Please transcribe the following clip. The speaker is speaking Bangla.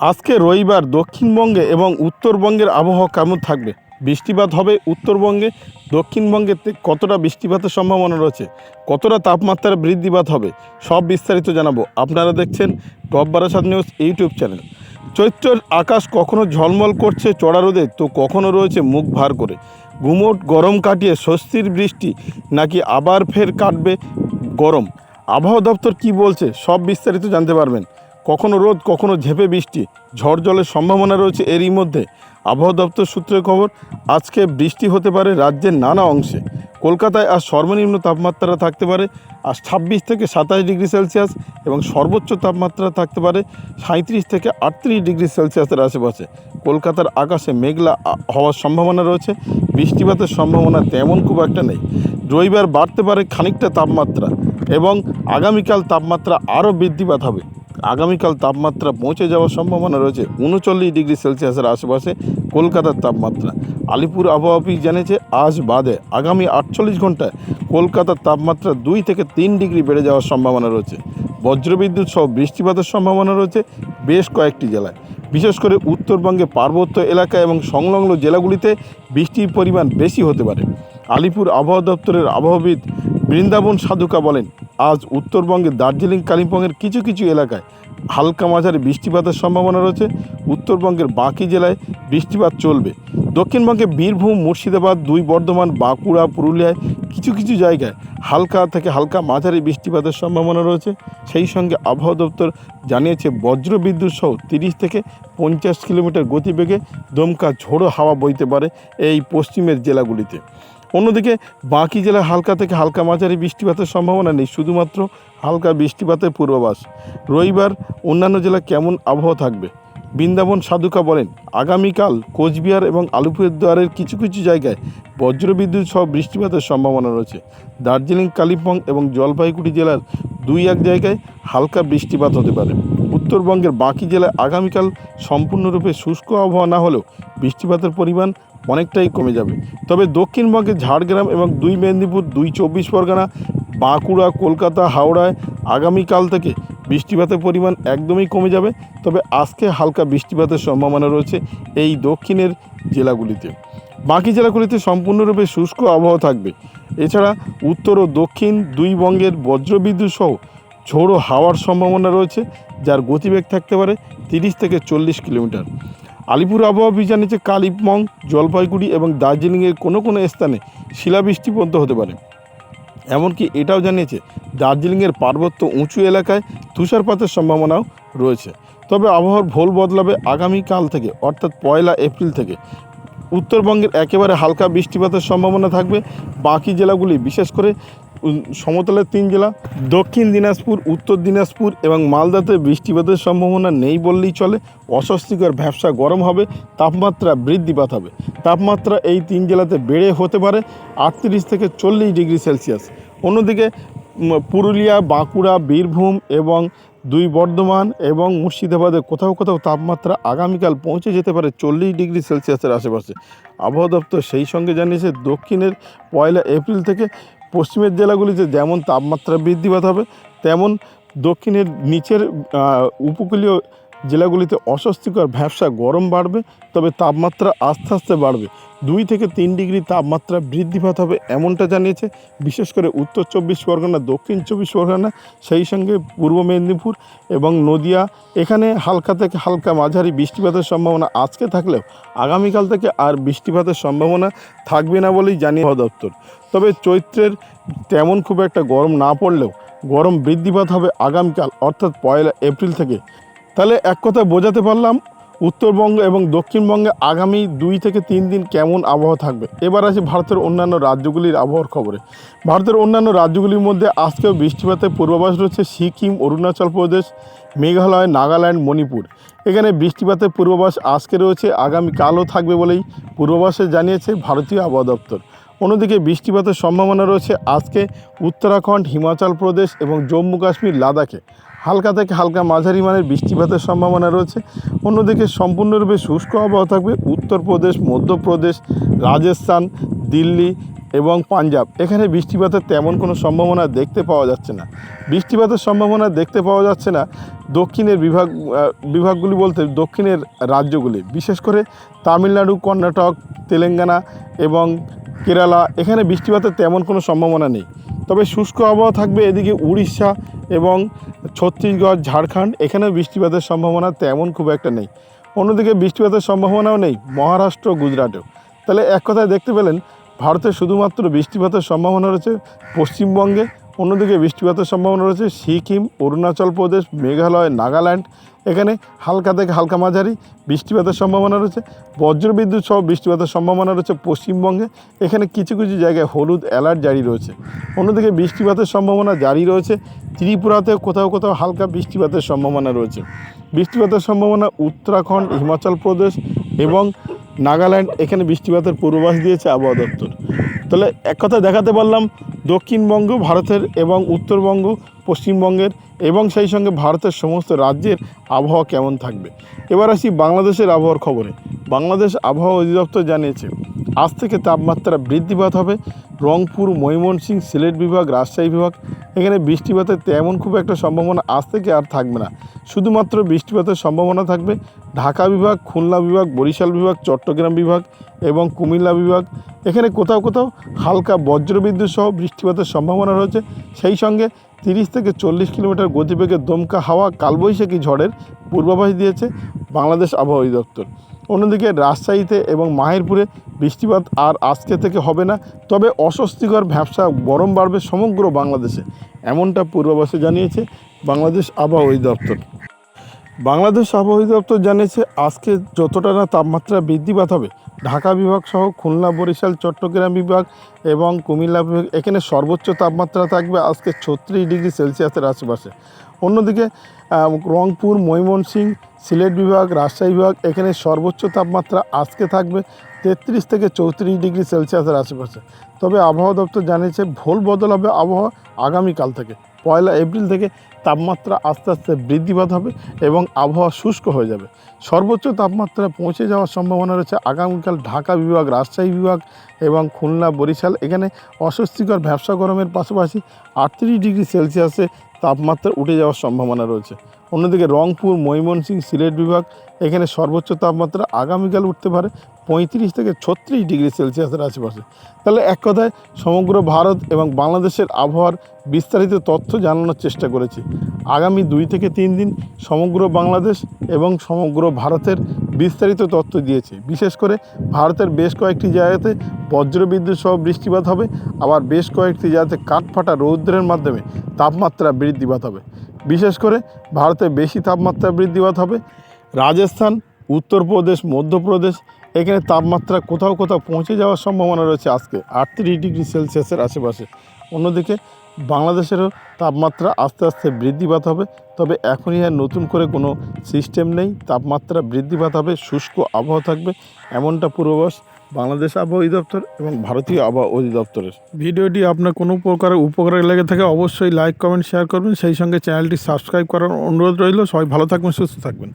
আজকে রবিবার দক্ষিণবঙ্গে এবং উত্তরবঙ্গের আবহাওয়া কেমন থাকবে? বৃষ্টিপাত হবে উত্তরবঙ্গে। দক্ষিণবঙ্গে কতটা বৃষ্টিপাতের সম্ভাবনা রয়েছে? কতটা তাপমাত্রা বৃদ্ধিপাত হবে? সব বিস্তারিত জানাব। আপনারা দেখছেন top Barasat news YouTube channel. চৈত্রের আকাশ কখনো ঝলমল করছে চড়া রোদে, তো কখনো রয়েছে মুখ ভার করে। গুমোট গরম কাটিয়ে স্বস্তির বৃষ্টি নাকি আবার ফের কাটবে গরম? আবহাওয়া দপ্তর কি বলছে সব বিস্তারিত জানতে পারবেন। কখনো রোদ, কখনো ঝেপে বৃষ্টি, ঝড় জলের সম্ভাবনা রয়েছে এরই মধ্যে। আবহাওয়া দপ্তর সূত্রে খবর, আজকে বৃষ্টি হতে পারে রাজ্যের নানা অংশে। কলকাতায় আজ সর্বনিম্ন তাপমাত্রা থাকতে পারে আজ ছাব্বিশ থেকে সাতাশ ডিগ্রি সেলসিয়াস এবং সর্বোচ্চ তাপমাত্রা থাকতে পারে সাঁত্রিশ থেকে আটত্রিশ ডিগ্রি সেলসিয়াসের আশেপাশে। কলকাতার আকাশে মেঘলা হওয়ার সম্ভাবনা রয়েছে। বৃষ্টিপাতের সম্ভাবনা তেমন খুব একটা নেই। রবিবার বাড়তে পারে খানিকটা তাপমাত্রা এবং আগামীকাল তাপমাত্রা আরও বৃদ্ধিপাত হবে। আগামীকাল তাপমাত্রা পৌঁছে যাওয়ার সম্ভাবনা রয়েছে। উনচল্লিশ ডিগ্রি সেলসিয়াসের আশেপাশে কলকাতার তাপমাত্রা। আলিপুর আবহাওয়া অফিস জানিয়েছে, আজ বাদে আগামী আটচল্লিশ ঘন্টায় কলকাতার তাপমাত্রা দুই থেকে তিন ডিগ্রি বেড়ে যাওয়ার সম্ভাবনা রয়েছে। বজ্রবিদ্যুৎ সহ বৃষ্টিপাতের সম্ভাবনা রয়েছে বেশ কয়েকটি জেলায়। বিশেষ করে উত্তরবঙ্গে পার্বত্য এলাকা এবং সংলগ্ন জেলাগুলিতে বৃষ্টির পরিমাণ বেশি হতে পারে। আলিপুর আবহাওয়া দপ্তরের আবহাওয়াবিদ বৃন্দাবন সাধুকা বলেন আজ উত্তরবঙ্গে দার্জিলিং, কালিম্পংয়ের কিছু কিছু এলাকায় হালকা মাঝারি বৃষ্টিপাতের সম্ভাবনা রয়েছে। উত্তরবঙ্গের বাকি জেলায় বৃষ্টিপাত চলবে। দক্ষিণবঙ্গে বীরভূম, মুর্শিদাবাদ, দুই বর্ধমান, বাঁকুড়া, পুরুলিয়ায় কিছু কিছু জায়গায় হালকা থেকে হালকা মাঝারি বৃষ্টিপাতের সম্ভাবনা রয়েছে। সেই সঙ্গে আবহাওয়া দপ্তর জানিয়েছে বজ্র বিদ্যুৎ সহ তিরিশ থেকে পঞ্চাশ কিলোমিটার গতিবেগে দমকা ঝোড়ো হাওয়া বইতে পারে এই পশ্চিমের জেলাগুলিতে। অন্যদিকে বাকি জেলায় হালকা থেকে হালকা মাঝারি বৃষ্টিপাতের সম্ভাবনা নেই, শুধুমাত্র হালকা বৃষ্টিপাতের পূর্বাভাস। রবিবার অন্যান্য জেলা কেমন আবহাওয়া থাকবে? বৃন্দাবন সাধুকা বলেন, আগামীকাল কোচবিহার এবং আলিপুরদুয়ারের কিছু কিছু জায়গায় বজ্রবিদ্যুৎ সহ বৃষ্টিপাতের সম্ভাবনা রয়েছে। দার্জিলিং, কালিম্পং এবং জলপাইগুড়ি জেলার দুই এক জায়গায় হালকা বৃষ্টিপাত হতে পারে। উত্তরবঙ্গের বাকি জেলায় আগামীকাল সম্পূর্ণরূপে শুষ্ক আবহাওয়া না হলেও বৃষ্টিপাতের পরিমাণ অনেকটাই কমে যাবে। তবে দক্ষিণবঙ্গে ঝাড়গ্রাম এবং দুই মেদিনীপুর, দুই চব্বিশ পরগনা, বাঁকুড়া, কলকাতা, হাওড়ায় আগামীকাল থেকে বৃষ্টিপাতের পরিমাণ একদমই কমে যাবে। তবে আজকে হালকা বৃষ্টিপাতের সম্ভাবনা রয়েছে এই দক্ষিণের জেলাগুলিতে। বাকি জেলাগুলিতে সম্পূর্ণরূপে শুষ্ক আবহাওয়া থাকবে। এছাড়া উত্তর ও দক্ষিণ দুই বঙ্গের বজ্রবিদ্যুৎ সহ ঝোড়ো হাওয়ার সম্ভাবনা রয়েছে, যার গতিবেগ থাকতে পারে তিরিশ থেকে চল্লিশ কিলোমিটার। আলিপুর আবহাওয়া অফিস জানিয়েছে কালিম্পং জলপাইগুড়ি এবং দার্জিলিংয়ের কোনো কোনো স্থানে শিলাবৃষ্টি পর্যন্ত হতে পারে। এমনকি এটাও জানিয়েছে, দার্জিলিংয়ের পার্বত্য উঁচু এলাকায় তুষারপাতের সম্ভাবনাও রয়েছে। তবে আবহাওয়ার ভোল বদলাবে আগামীকাল থেকে, অর্থাৎ পয়লা এপ্রিল থেকে। উত্তরবঙ্গের একেবারে হালকা বৃষ্টিপাতের সম্ভাবনা থাকবে। বাকি জেলাগুলি, বিশেষ করে সমতলের তিন জেলা, দক্ষিণ দিনাজপুর, উত্তর দিনাজপুর এবং মালদাতে বৃষ্টিপাতের সম্ভাবনা নেই বললেই চলে। অস্বস্তিকর ব্যবসা গরম হবে, তাপমাত্রা বৃদ্ধিপাত হবে তাপমাত্রা এই তিন জেলাতে বেড়ে হতে পারে আটত্রিশ থেকে চল্লিশ ডিগ্রি সেলসিয়াস। অন্যদিকে পুরুলিয়া, বাঁকুড়া, বীরভূম এবং দুই বর্ধমান এবং মুর্শিদাবাদে কোথাও কোথাও তাপমাত্রা আগামীকাল পৌঁছে যেতে পারে চল্লিশ ডিগ্রি সেলসিয়াসের আশেপাশে। আবহাওয়া দপ্তর সেই সঙ্গে জানিয়েছে, দক্ষিণের পয়লা এপ্রিল থেকে পশ্চিমের জেলাগুলিতে যেমন তাপমাত্রা বৃদ্ধি পাতে হবে তেমন দক্ষিণের নিচের উপকূলীয় জেলাগুলিতে অস্বস্তিকর ভ্যাবসা গরম বাড়বে, তবে তাপমাত্রা আস্তে আস্তে বাড়বে। দুই থেকে তিন ডিগ্রি তাপমাত্রা বৃদ্ধিপাত হবে এমনটা জানিয়েছে, বিশেষ করে উত্তর চব্বিশ পরগনা, দক্ষিণ চব্বিশ পরগনা, সেই সঙ্গে পূর্ব মেদিনীপুর এবং নদিয়া। এখানে হালকা থেকে হালকা মাঝারি বৃষ্টিপাতের সম্ভাবনা আজকে থাকলেও আগামীকাল থেকে আর বৃষ্টিপাতের সম্ভাবনা থাকবে না বলেই জানিয়ে দপ্তর। তবে চৈত্রের তেমন খুব একটা গরম না পড়লেও গরম বৃদ্ধিপাত হবে আগামীকাল, অর্থাৎ পয়লা এপ্রিল থেকে। তাহলে এক কথা বোঝাতে পারলাম উত্তরবঙ্গ এবং দক্ষিণবঙ্গে আগামী দুই থেকে তিন দিন কেমন আবহাওয়া থাকবে। এবার আছে ভারতের অন্যান্য রাজ্যগুলির আবহাওয়ার খবরে। ভারতের অন্যান্য রাজ্যগুলির মধ্যে আজকেও বৃষ্টিপাতের পূর্বাভাস রয়েছে সিকিম, অরুণাচল প্রদেশ, মেঘালয়, নাগাল্যান্ড, মণিপুর। এখানে বৃষ্টিপাতের পূর্বাভাস আজকে রয়েছে, আগামীকালও থাকবে বলেই পূর্বাভাসে জানিয়েছে ভারতীয় আবহাওয়া দপ্তর। অন্যদিকে বৃষ্টিপাতের সম্ভাবনা রয়েছে আজকে উত্তরাখণ্ড, হিমাচল প্রদেশ এবং জম্মু কাশ্মীর, লাদাখে। হালকা থেকে হালকা মাঝারি মানের বৃষ্টিপাতের সম্ভাবনা রয়েছে। অন্যদিকে সম্পূর্ণরূপে শুষ্ক আবহাওয়া থাকবে। উত্তরপ্রদেশ, মধ্যপ্রদেশ, রাজস্থান, দিল্লি এবং পাঞ্জাব। এখানে বৃষ্টিপাতের তেমন কোনো সম্ভাবনা দেখতে পাওয়া যাচ্ছে না। বৃষ্টিপাতের সম্ভাবনা দেখতে পাওয়া যাচ্ছে না দক্ষিণের বিভাগ বিভাগগুলি বলতে দক্ষিণের রাজ্যগুলি। বিশেষ করে তামিলনাড়ু, কর্ণাটক, তেলেঙ্গানা এবং কেরালা। এখানে বৃষ্টিপাতের তেমন কোনো সম্ভাবনা নেই। তবে শুষ্ক আবহাওয়া থাকবে এদিকে উড়িষ্যা এবং ছত্তিশগড়, ঝাড়খণ্ড এখানেও বৃষ্টিপাতের সম্ভাবনা তেমন খুব একটা নেই। অন্যদিকে বৃষ্টিপাতের সম্ভাবনাও নেই, মহারাষ্ট্র, গুজরাটেও। তাহলে এক কথায় দেখতে পেলেন, ভারতে শুধুমাত্র বৃষ্টিপাতের সম্ভাবনা রয়েছে পশ্চিমবঙ্গে অন্যদিকে বৃষ্টিপাতের সম্ভাবনা রয়েছে সিকিম, অরুণাচল প্রদেশ, মেঘালয়, নাগাল্যান্ড। এখানে হালকা থেকে হালকা মাঝারি বৃষ্টিপাতের সম্ভাবনা রয়েছে। বজ্রবিদ্যুৎ সহ বৃষ্টিপাতের সম্ভাবনা রয়েছে পশ্চিমবঙ্গে। এখানে কিছু কিছু জায়গায় হলুদ অ্যালার্ট জারি রয়েছে। অন্যদিকে বৃষ্টিপাতের সম্ভাবনা জারি রয়েছে। ত্রিপুরাতে কোথাও কোথাও হালকা বৃষ্টিপাতের সম্ভাবনা রয়েছে। বৃষ্টিপাতের সম্ভাবনা উত্তরাখণ্ড, হিমাচল প্রদেশ এবং নাগাল্যান্ড। এখানে বৃষ্টিপাতের পূর্বাভাস দিয়েছে আবহাওয়া দপ্তর। তাহলে এক কথা দেখাতে পারলাম দক্ষিণবঙ্গ, ভারতের এবং উত্তরবঙ্গ, পশ্চিমবঙ্গের এবং সেই সঙ্গে ভারতের সমস্ত রাজ্যের আবহাওয়া কেমন থাকবে? এবার আসি বাংলাদেশের আবহাওয়ার খবরে। বাংলাদেশ আবহাওয়া অধিদপ্তর জানিয়েছে আজ থেকে তাপমাত্রা বৃদ্ধিপাত হবে। রংপুর, ময়মনসিংহ, সিলেট বিভাগ, রাজশাহী বিভাগ। এখানে বৃষ্টিপাতের তেমন খুব একটা সম্ভাবনা আজ থেকে আর থাকবে না। শুধুমাত্র বৃষ্টিপাতের সম্ভাবনা থাকবে ঢাকা বিভাগ, খুলনা বিভাগ, বরিশাল বিভাগ, চট্টগ্রাম বিভাগ এবং কুমিল্লা বিভাগ। এখানে কোথাও কোথাও হালকা বজ্রবিদ্যুৎ সহ বৃষ্টিপাতের সম্ভাবনা রয়েছে। সেই সঙ্গে তিরিশ থেকে চল্লিশ কিলোমিটার গতিবেগে দমকা হাওয়া কালবৈশাখী ঝড়ের পূর্বাভাস দিয়েছে বাংলাদেশ আবহাওয়া অধিদপ্তর। অন্যদিকে রাজশাহীতে এবং মাহেরপুরে বৃষ্টিপাত আর আজকে থেকে হবে না। তবে অস্বস্তিকর ভ্যাবসা গরম বাড়বে সমগ্র বাংলাদেশে, এমনটা পূর্বাভাসে জানিয়েছে বাংলাদেশ আবহাওয়া অধিদপ্তর। বাংলাদেশ আবহাওয়া অধিদপ্তর জানিয়েছে, আজকে যতটা না তাপমাত্রা বৃদ্ধিপাত হবে ঢাকা বিভাগ সহ খুলনা, বরিশাল, চট্টগ্রাম বিভাগ এবং কুমিল্লা বিভাগ, এখানে সর্বোচ্চ তাপমাত্রা থাকবে আজকে ছত্রিশ ডিগ্রি সেলসিয়াসের আশেপাশে। অন্যদিকে রংপুর, ময়মনসিংহ, সিলেট বিভাগ, রাজশাহী বিভাগ, এখানে সর্বোচ্চ তাপমাত্রা আজকে থাকবে তেত্রিশ থেকে চৌত্রিশ ডিগ্রি সেলসিয়াসের আশেপাশে। তবে আবহাওয়া দপ্তর জানিয়েছে ভোল বদল হবে আবহাওয়া আগামীকাল থেকে। পয়লা এপ্রিল থেকে তাপমাত্রা আস্তে আস্তে বৃদ্ধিপাত হবে এবং আবহাওয়া শুষ্ক হয়ে যাবে। সর্বোচ্চ তাপমাত্রা পৌঁছে যাওয়ার সম্ভাবনা রয়েছে আগামীকাল ঢাকা বিভাগ, রাজশাহী বিভাগ এবং খুলনা, বরিশাল। এখানে অস্বস্তিকর ব্যবসা গরমের পাশাপাশি আটত্রিশ ডিগ্রি সেলসিয়াসে তাপমাত্রা উঠে যাওয়ার সম্ভাবনা রয়েছে। অন্যদিকে রংপুর, ময়মনসিংহ, সিলেট বিভাগ, এখানে সর্বোচ্চ তাপমাত্রা আগামীকাল উঠতে পারে। পঁয়ত্রিশ থেকে ছত্রিশ ডিগ্রি সেলসিয়াসের আশেপাশে। তাহলে এক কথায় সমগ্র ভারত এবং বাংলাদেশের আবহাওয়ার বিস্তারিত তথ্য জানানোর চেষ্টা করেছি। আগামী দুই থেকে তিন দিন সমগ্র বাংলাদেশ এবং সমগ্র ভারতের বিস্তারিত তথ্য দিয়েছি। বিশেষ করে ভারতের বেশ কয়েকটি জায়গাতে বজ্রবিদ্যুৎ সহ বৃষ্টিপাত হবে। আবার বেশ কয়েকটি জায়গাতে কাঠফাটা রৌদ্রের মাধ্যমে তাপমাত্রা বৃদ্ধিপাত হবে। বিশেষ করে ভারতে বেশি তাপমাত্রা বৃদ্ধিপাত হবে। রাজস্থান, উত্তরপ্রদেশ, মধ্যপ্রদেশ এখানে তাপমাত্রা কোথাও কোথাও পৌঁছে যাওয়ার সম্ভাবনা রয়েছে আজকে আটত্রিশ ডিগ্রি সেলসিয়াসের আশেপাশে। অন্যদিকে বাংলাদেশেরও তাপমাত্রা আস্তে আস্তে বৃদ্ধিপাত হবে, তবে এখনই আর নতুন করে কোনো সিস্টেম নেই। তাপমাত্রা বৃদ্ধিপাত হবে, শুষ্ক আবহাওয়া থাকবে, এমনটা পূর্বাভাস বাংলাদেশ আবহাওয়া অধিদপ্তর এবং ভারতীয় আবহাওয়া অধিদপ্তরের। ভিডিওটি আপনার কোনো প্রকার উপকারে লেগে থাকে অবশ্যই লাইক, কমেন্ট, শেয়ার করবেন। সেই সঙ্গে চ্যানেলটি সাবস্ক্রাইব করার অনুরোধ রইল। সবাই ভালো থাকবেন, সুস্থ থাকবেন।